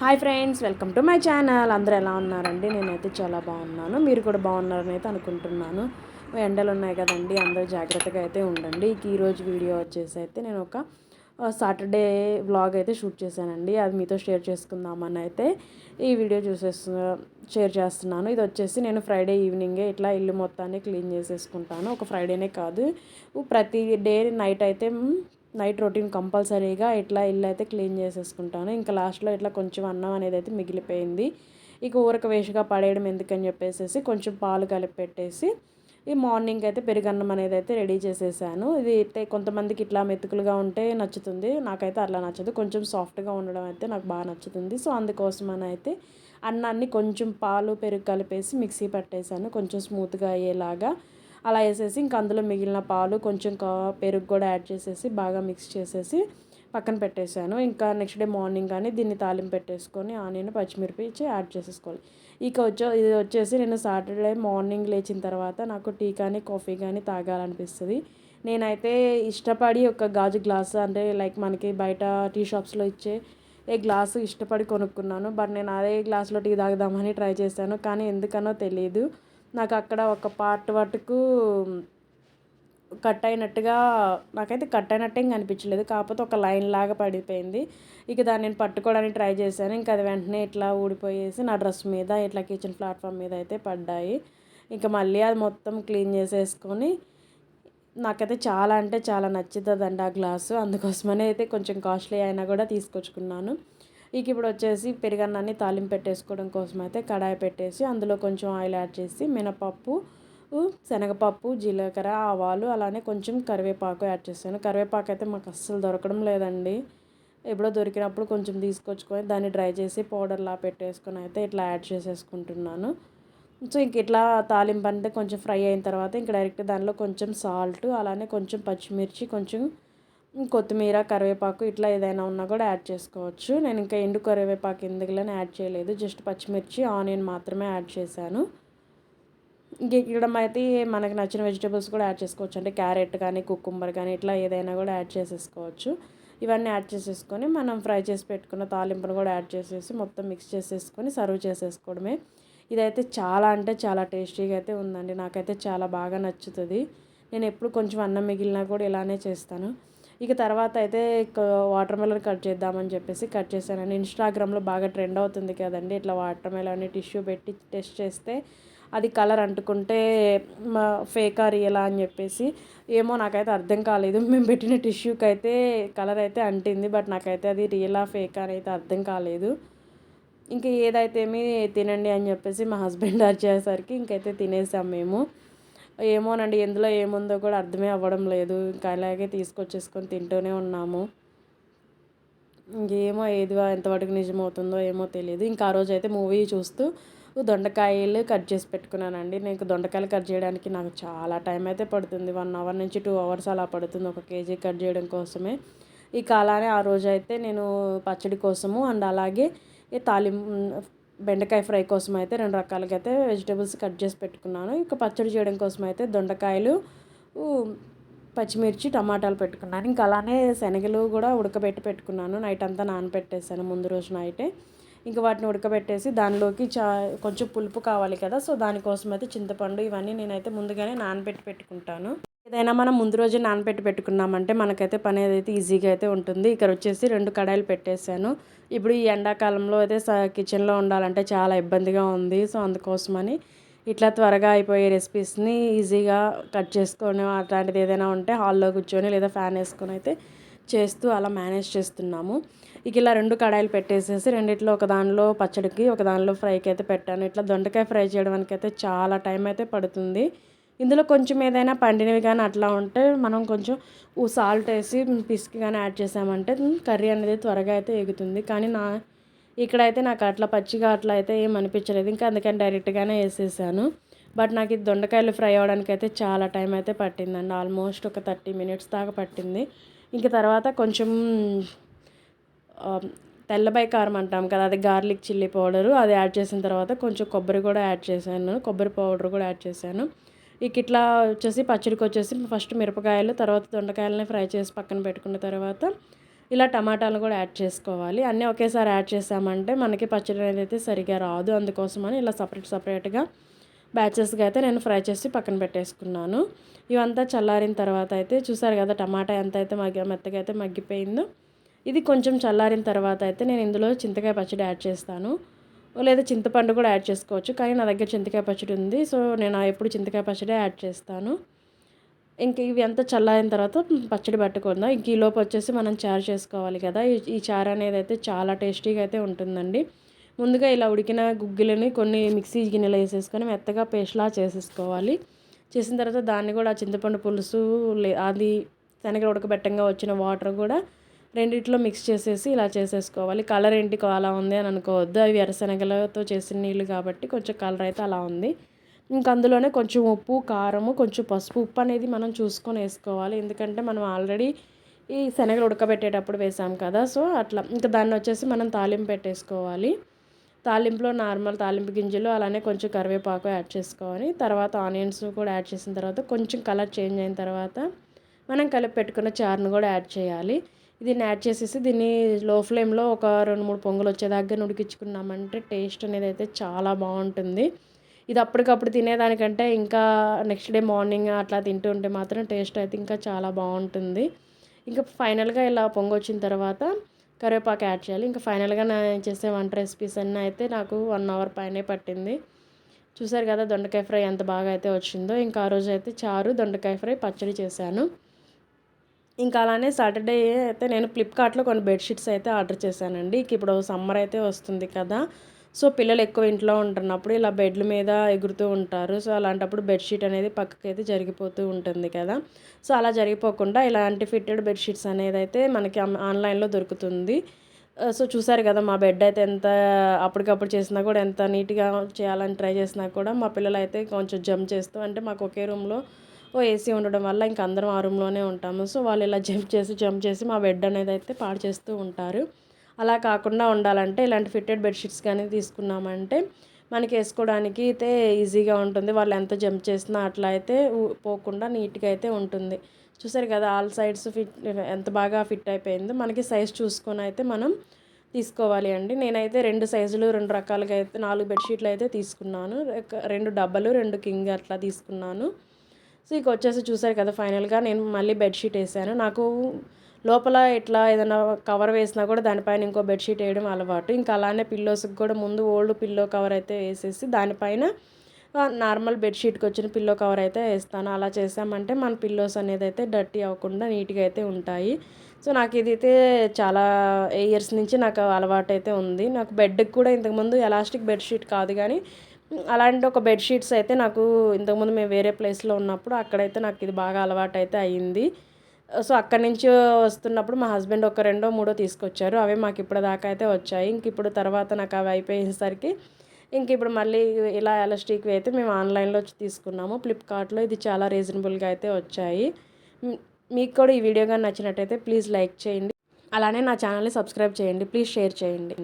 Hi friends welcome to my channel. అందరూ ఎలా ఉన్నారండి? నేనైతే చాలా బాగున్నాను. మీరు కూడా బాగున్నారని అయితే అనుకుంటున్నాను. ఎండలు ఉన్నాయి కదండి అందరూ జాగ్రత్తగా అయితే ఉండండి. ఈరోజు వీడియో వచ్చేసి అయితే నేను ఒక సాటర్డే వ్లాగ్ అయితే షూట్ చేశానండి. అది మీతో షేర్ చేసుకుందామని అయితే ఈ వీడియో చూసేస్తు షేర్ చేస్తున్నాను. ఇది వచ్చేసి నేను ఫ్రైడే ఈవినింగే ఇట్లా ఇల్లు మొత్తాన్ని క్లీన్ చేసేసుకుంటాను. ఒక ఫ్రైడేనే కాదు ప్రతి డే నైట్ అయితే నైట్ రొటీన్ కంపల్సరీగా ఇట్లా ఇల్లు అయితే క్లీన్ చేసేసుకుంటాను. ఇంకా లాస్ట్లో ఇట్లా కొంచెం అన్నం అనేది అయితే మిగిలిపోయింది. ఇక ఊరక వేషగా పడేయడం ఎందుకని చెప్పేసి కొంచెం పాలు కలిపి పెట్టేసి ఈ మార్నింగ్ అయితే పెరుగన్నం అనేది అయితే రెడీ చేసేసాను. ఇది అయితే కొంతమందికి ఇట్లా మెతుకులుగా ఉంటే నచ్చుతుంది. నాకైతే అట్లా నచ్చదు. కొంచెం సాఫ్ట్గా ఉండడం అయితే నాకు బాగా నచ్చుతుంది. సో అందుకోసం అని అయితే అన్నాన్ని కొంచెం పాలు పెరుగు కలిపేసి మిక్సీ పట్టేసాను. కొంచెం స్మూత్గా అయ్యేలాగా అలా వేసేసి ఇంకా అందులో మిగిలిన పాలు కొంచెం పెరుగు కూడా యాడ్ చేసేసి బాగా మిక్స్ చేసేసి పక్కన పెట్టేశాను. ఇంకా నెక్స్ట్ డే మార్నింగ్ కానీ దీన్ని తాలింపు పెట్టేసుకొని ఆనియన్ పచ్చిమిరపి యాడ్ చేసేసుకోవాలి. ఇక వచ్చే ఇది వచ్చేసి నేను సాటర్డే మార్నింగ్ లేచిన తర్వాత నాకు టీ కానీ కాఫీ కానీ తాగాలనిపిస్తుంది. నేనైతే ఇష్టపడి ఒక గాజు గ్లాస్ అంటే లైక్ మనకి బయట టీ షాప్స్లో ఇచ్చే ఏ గ్లాసు ఇష్టపడి కొనుక్కున్నాను. బట్ నేను అదే గ్లాస్లో టీ తాగుదామని ట్రై చేశాను. కానీ ఎందుకనో తెలియదు నాకు అక్కడ ఒక పార్ట్ వరకు కట్ అయినట్టుగా నాకైతే కట్ అయినట్టే అనిపించలేదు. కాకపోతే ఒక లైన్ లాగా పడిపోయింది. ఇక దాన్ని నేను పట్టుకోవడానికి ట్రై చేశాను. ఇంకా అది వెంటనే ఇట్లా ఊడిపోయేసి నా డ్రెస్ మీద ఇట్లా కిచెన్ ప్లాట్ఫామ్ మీద అయితే పడ్డాయి. ఇంకా మళ్ళీ అది మొత్తం క్లీన్ చేసేసుకొని నాకైతే చాలా అంటే చాలా నచ్చుతుందండి ఆ గ్లాసు. అందుకోసమనే అయితే కొంచెం కాస్ట్లీ అయినా కూడా తీసుకొచ్చుకున్నాను. ఇక ఇప్పుడు వచ్చేసి పెరుగన్నాన్ని తాలింపు పెట్టేసుకోవడం కోసం అయితే కడాయి పెట్టేసి అందులో కొంచెం ఆయిల్ యాడ్ చేసి మినపప్పు శనగపప్పు జీలకర్ర ఆవాలు అలానే కొంచెం కరివేపాకు యాడ్ చేస్తాను. కరివేపాకు అయితే మాకు అస్సలు దొరకడం లేదండి. ఎప్పుడో దొరికినప్పుడు కొంచెం తీసుకొచ్చుకొని దాన్ని డ్రై చేసి పౌడర్లా పెట్టేసుకొని అయితే ఇట్లా యాడ్ చేసేసుకుంటున్నాను. సో ఇంక ఇట్లా తాలింపు అంటే కొంచెం ఫ్రై అయిన తర్వాత ఇంక డైరెక్ట్ దానిలో కొంచెం సాల్ట్ అలానే కొంచెం పచ్చిమిర్చి కొంచెం కొత్తిమీర కరివేపాకు ఇట్లా ఏదైనా ఉన్నా కూడా యాడ్ చేసుకోవచ్చు. నేను ఇంకా ఎండు కరివేపాకు ఎందుకులని యాడ్ చేయలేదు. జస్ట్ పచ్చిమిర్చి ఆనియన్ మాత్రమే యాడ్ చేశాను. ఇంక ఇక్కడ అయితే మనకు నచ్చిన వెజిటేబుల్స్ కూడా యాడ్ చేసుకోవచ్చు. అంటే క్యారెట్ కానీ కుక్కుంబర్ కానీ ఇట్లా ఏదైనా కూడా యాడ్ చేసేసుకోవచ్చు. ఇవన్నీ యాడ్ చేసేసుకొని మనం ఫ్రై చేసి పెట్టుకున్న తాలింపును కూడా యాడ్ చేసేసి మొత్తం మిక్స్ చేసేసుకొని సర్వ్ చేసేసుకోవడమే. ఇదైతే చాలా అంటే చాలా టేస్టీగా అయితే ఉందండి. నాకైతే చాలా బాగా నచ్చుతుంది. నేను ఎప్పుడు కొంచెం అన్నం మిగిలినా కూడా ఇలానే చేస్తాను. ఇక తర్వాత అయితే వాటర్ మెలన్ కట్ చేద్దామని చెప్పేసి కట్ చేశానండి. ఇన్స్టాగ్రామ్లో బాగా ట్రెండ్ అవుతుంది కదండి. ఇట్లా వాటర్ మెలన్ టిష్యూ పెట్టి టెస్ట్ చేస్తే అది కలర్ అంటుకుంటే మా ఫేకా రియలా అని చెప్పేసి ఏమో నాకైతే అర్థం కాలేదు. మేము పెట్టిన టిష్యూకి అయితే కలర్ అయితే అంటింది బట్ నాకైతే అది రియలా ఫేకా అని అయితే అర్థం కాలేదు. ఇంకా ఏదైతే ఏమి తినండి అని చెప్పేసి మా హస్బెండ్ వచ్చేసరికి ఇంకైతే తినేసాం మేము. ఏమోనండి ఎందులో ఏముందో కూడా అర్థమే అవ్వడం లేదు. ఇంకా అలాగే తీసుకొచ్చేసుకొని తింటూనే ఉన్నాము. ఇంకేమో ఏది ఎంతవరకు నిజమవుతుందో ఏమో తెలియదు ఇంకా ఆ రోజు అయితే మూవీ చూస్తూ దొండకాయలు కట్ చేసి పెట్టుకున్నానండి. నేను దొండకాయలు కట్ చేయడానికి నాకు చాలా టైం అయితే పడుతుంది. వన్ అవర్ నుంచి టూ అవర్స్ అలా పడుతుంది ఒక కేజీ కట్ చేయడం కోసమే. ఇక అలానే ఆ రోజు అయితే నేను పచ్చడి కోసము అండ్ అలాగే తాలిం బెండకాయ ఫ్రై కోసం అయితే రెండు రకాలుగా అయితే వెజిటేబుల్స్ కట్ చేసి పెట్టుకున్నాను. ఇక పచ్చడి చేయడం కోసం అయితే దొండకాయలు పచ్చిమిర్చి టమాటాలు పెట్టుకున్నాను. ఇంకా అలానే శనగలు కూడా ఉడకబెట్టి పెట్టుకున్నాను. నైట్ అంతా నానబెట్టేసాను ముందు రోజు నైటే. ఇంకా వాటిని ఉడకబెట్టేసి దానిలోకి చా కొంచెం పులుపు కావాలి కదా సో దానికోసం అయితే చింతపండు ఇవన్నీ నేనైతే ముందుగానే నానబెట్టి పెట్టుకుంటాను. ఏదైనా మనం ముందు రోజే నానబెట్టి పెట్టుకున్నామంటే మనకైతే పని ఏదైతే ఈజీగా అయితే ఉంటుంది. ఇక్కడ వచ్చేసి రెండు కడాయిలు పెట్టేశాను. ఇప్పుడు ఈ ఎండాకాలంలో అయితే కిచెన్లో ఉండాలంటే చాలా ఇబ్బందిగా ఉంది. సో అందుకోసమని ఇట్లా త్వరగా అయిపోయే రెసిపీస్ని ఈజీగా కట్ చేసుకొని అట్లాంటిది ఏదైనా ఉంటే హాల్లో కూర్చొని లేదా ఫ్యాన్ వేసుకొని అయితే చేస్తూ అలా మేనేజ్ చేస్తున్నాము. ఇక ఇలా రెండు కడాయిలు పెట్టేసేసి రెండిట్లో ఒక దానిలో పచ్చడికి ఒక దానిలో ఫ్రైకి అయితే పెట్టాను. ఇట్లా దొండకాయ ఫ్రై చేయడానికి అయితే చాలా టైం అయితే పడుతుంది. ఇందులో కొంచెం ఏదైనా పండినవి కానీ అట్లా ఉంటే మనం కొంచెం సాల్ట్ వేసి పిసికి కానీ యాడ్ చేసామంటే కర్రీ అనేది త్వరగా అయితే ఎగుతుంది. కానీ నా ఇక్కడైతే నాకు అట్లా పచ్చిగా అట్లా అయితే ఏం అనిపించలేదు. ఇంకా అందుకని డైరెక్ట్గానే వేసేసాను. బట్ నాకు ఇది దొండకాయలు ఫ్రై అవ్వడానికి అయితే చాలా టైం అయితే పట్టిందండి. ఆల్మోస్ట్ ఒక థర్టీ మినిట్స్ దాకా పట్టింది. ఇంక తర్వాత కొంచెం తెల్లబాయి కారం అంటాం కదా అది గార్లిక్ చిల్లీ పౌడరు అది యాడ్ చేసిన తర్వాత కొంచెం కొబ్బరి కూడా యాడ్ చేశాను. కొబ్బరి పౌడర్ కూడా యాడ్ చేశాను. ఇక ఇట్లా వచ్చేసి పచ్చడికి వచ్చేసి ఫస్ట్ మిరపకాయలు తర్వాత దొండకాయలని ఫ్రై చేసి పక్కన పెట్టుకున్న తర్వాత ఇలా టమాటాలు కూడా యాడ్ చేసుకోవాలి. అన్నీ ఒకేసారి యాడ్ చేసామంటే మనకి పచ్చడి అనేది అయితే సరిగా రాదు. అందుకోసమని ఇలా సపరేట్ సపరేట్గా బ్యాచెస్గా అయితే నేను ఫ్రై చేసి పక్కన పెట్టేసుకున్నాను. ఇవంతా చల్లారిన తర్వాత అయితే చూసారు కదా టమాటా ఎంత అయితే మగ్గి మెత్తగా అయితే మగ్గిపోయిందో. ఇది కొంచెం చల్లారిన తర్వాత అయితే నేను ఇందులో చింతకాయ పచ్చడి యాడ్ చేస్తాను. లేదా చింతపండు కూడా యాడ్ చేసుకోవచ్చు. కానీ నా దగ్గర చింతకాయ పచ్చడి ఉంది. సో నేను ఎప్పుడు చింతకాయ పచ్చడి యాడ్ చేస్తాను. ఇంక ఇవి అంతా చల్లారిన తర్వాత పచ్చడి పట్టుకుందాం. ఇంక ఈ లోపు వచ్చేసి మనం చారు చేసుకోవాలి కదా. ఈ చారు అనేది అయితే చాలా టేస్టీగా అయితే ఉంటుందండి. ముందుగా ఇలా ఉడికిన గుగ్గిలని కొన్ని మిక్సీ గిన్నెలో వేసేసుకొని మెత్తగా పేస్ట్లా చేసేసుకోవాలి. చేసిన తర్వాత దాన్ని కూడా చింతపండు పులుసు అది శనగలు ఉడకబెట్టంగా వచ్చిన వాటర్ కూడా రెండిట్లో మిక్స్ చేసేసి ఇలా చేసేసుకోవాలి. కలర్ ఏంటి అలా ఉంది అని అనుకోవద్దు. అవి ఎర్రశనగలతో చేసిన నీళ్ళు కాబట్టి కొంచెం కలర్ అయితే అలా ఉంది. ఇంక అందులోనే కొంచెం ఉప్పు కారము కొంచెం పసుపు ఉప్పు అనేది మనం చూసుకొని వేసుకోవాలి. ఎందుకంటే మనం ఆల్రెడీ ఈ శనగలు ఉడకబెట్టేటప్పుడు వేసాం కదా. సో అట్లా. ఇంకా దాన్ని వచ్చేసి మనం తాలింపు పెట్టేసుకోవాలి. తాలింపులో నార్మల్ తాలింపు గింజలు అలానే కొంచెం కరివేపాకు యాడ్ చేసుకోవాలి. తర్వాత ఆనియన్స్ కూడా యాడ్ చేసిన తర్వాత కొంచెం కలర్ చేంజ్ అయిన తర్వాత మనం కలిపి పెట్టుకున్న చారును కూడా యాడ్ చేయాలి. దీన్ని యాడ్ చేసేసి దీన్ని లో ఫ్లేమ్లో ఒక రెండు మూడు పొంగులు వచ్చేదాకా ఉడికించుకున్నామంటే టేస్ట్ అనేది అయితే చాలా బాగుంటుంది. ఇది అప్పటికప్పుడు తినేదానికంటే ఇంకా నెక్స్ట్ డే మార్నింగ్ అట్లా తింటూ ఉంటే మాత్రం టేస్ట్ అయితే ఇంకా చాలా బాగుంటుంది. ఇంకా ఫైనల్గా ఇలా పొంగొచ్చిన తర్వాత కరివేపాకు యాడ్ చేయాలి. ఇంకా ఫైనల్గా నేను చేసే వంట రెసిపీస్ అన్నీ అయితే నాకు వన్ అవర్ పైనే పట్టింది. చూసారు కదా దొండకాయ ఫ్రై ఎంత బాగా అయితే వచ్చిందో. ఇంకా ఆ రోజు అయితే చారు దొండకాయ ఫ్రై పచ్చడి చేశాను. ఇంకా అలానే సాటర్డే అయితే నేను ఫ్లిప్కార్ట్లో కొన్ని బెడ్షీట్స్ అయితే ఆర్డర్ చేశానండి. ఇప్పుడు సమ్మర్ అయితే వస్తుంది కదా. సో పిల్లలు ఎక్కువ ఇంట్లో ఉంటున్నప్పుడు ఇలా బెడ్ల మీద ఎగురుతూ ఉంటారు. సో అలాంటప్పుడు బెడ్షీట్ అనేది పక్కకి అయితే జరిగిపోతూ ఉంటుంది కదా. సో అలా జరిగిపోకుండా ఇలాంటి ఫిట్టెడ్ బెడ్షీట్స్ అనేది అయితే మనకి ఆన్లైన్లో దొరుకుతుంది. సో చూసారు కదా మా బెడ్ అయితే ఎంత అప్పటికప్పుడు చేసినా కూడా ఎంత నీట్గా చేయాలని ట్రై చేసినా కూడా మా పిల్లలు అయితే కొంచెం జంప్ చేస్తూ అంటే మాకు ఒకే రూమ్లో ఓ ఏసీ ఉండడం వల్ల ఇంక అందరం ఆ రూమ్లోనే ఉంటాము. సో వాళ్ళు ఇలా జంప్ చేసి జంప్ చేసి మా బెడ్ అనేది అయితే పాడు చేస్తూ ఉంటారు. అలా కాకుండా ఉండాలంటే ఇలాంటి ఫిట్టెడ్ బెడ్షీట్స్ కానీ తీసుకున్నామంటే మనకి వేసుకోవడానికి అయితే ఈజీగా ఉంటుంది. వాళ్ళు ఎంత జంప్ చేసినా అట్లా అయితే పోకుండా నీట్గా అయితే ఉంటుంది. చూసారు కదా ఆల్ సైడ్స్ ఫిట్ ఎంత బాగా ఫిట్ అయిపోయిందో మనకి సైజ్ చూసుకొని అయితే మనం తీసుకోవాలి అండి. నేనైతే రెండు సైజులు రెండు రకాలుగా అయితే నాలుగు బెడ్షీట్లు అయితే తీసుకున్నాను. రెండు డబ్బలు రెండు కింగ్ అట్లా తీసుకున్నాను. సో ఇక వచ్చేసి చూసారు కదా ఫైనల్గా నేను మళ్ళీ బెడ్షీట్ వేసాను. నాకు లోపల ఇట్లా ఏదైనా కవర్ వేసినా కూడా దానిపైన ఇంకో బెడ్షీట్ వేయడం అలవాటు. ఇంకా అలానే పిల్లోస్కి కూడా ముందు ఓల్డ్ పిల్లో కవర్ అయితే వేసేసి దానిపైన నార్మల్ బెడ్షీట్కి వచ్చిన పిల్లో కవర్ అయితే వేస్తాను. అలా చేసామంటే మన పిల్లోస్ అనేది అయితే డర్టీ అవ్వకుండా నీట్గా అయితే ఉంటాయి. సో నాకు ఇది అయితే చాలా ఇయర్స్ నుంచి నాకు అలవాటు అయితే ఉంది. నాకు బెడ్కి కూడా ఇంతకుముందు ఎలాస్టిక్ బెడ్షీట్ కాదు కానీ అలాంటి ఒక బెడ్షీట్స్ అయితే నాకు ఇంతకుముందు మేము వేరే ప్లేస్లో ఉన్నప్పుడు అక్కడైతే నాకు ఇది బాగా అలవాటు అయితే అయ్యింది సో అక్కడి నుంచి వస్తున్నప్పుడు మా హస్బెండ్ ఒక రెండో మూడో తీసుకొచ్చారు. అవే మాకు ఇప్పుడు దాకా అయితే వచ్చాయి. ఇంక ఇప్పుడు తర్వాత నాకు అవి అయిపోయేసరికి ఇంక ఇప్పుడు మళ్ళీ ఇలా ఎలాస్టిక్వి అయితే మేము ఆన్లైన్లో తీసుకున్నాము. ఫ్లిప్కార్ట్లో ఇది చాలా రీజనబుల్గా అయితే వచ్చాయి. మీకు కూడా ఈ వీడియో కానీ నచ్చినట్టయితే ప్లీజ్ లైక్ చేయండి. అలానే నా ఛానల్ని సబ్స్క్రైబ్ చేయండి. ప్లీజ్ షేర్ చేయండి.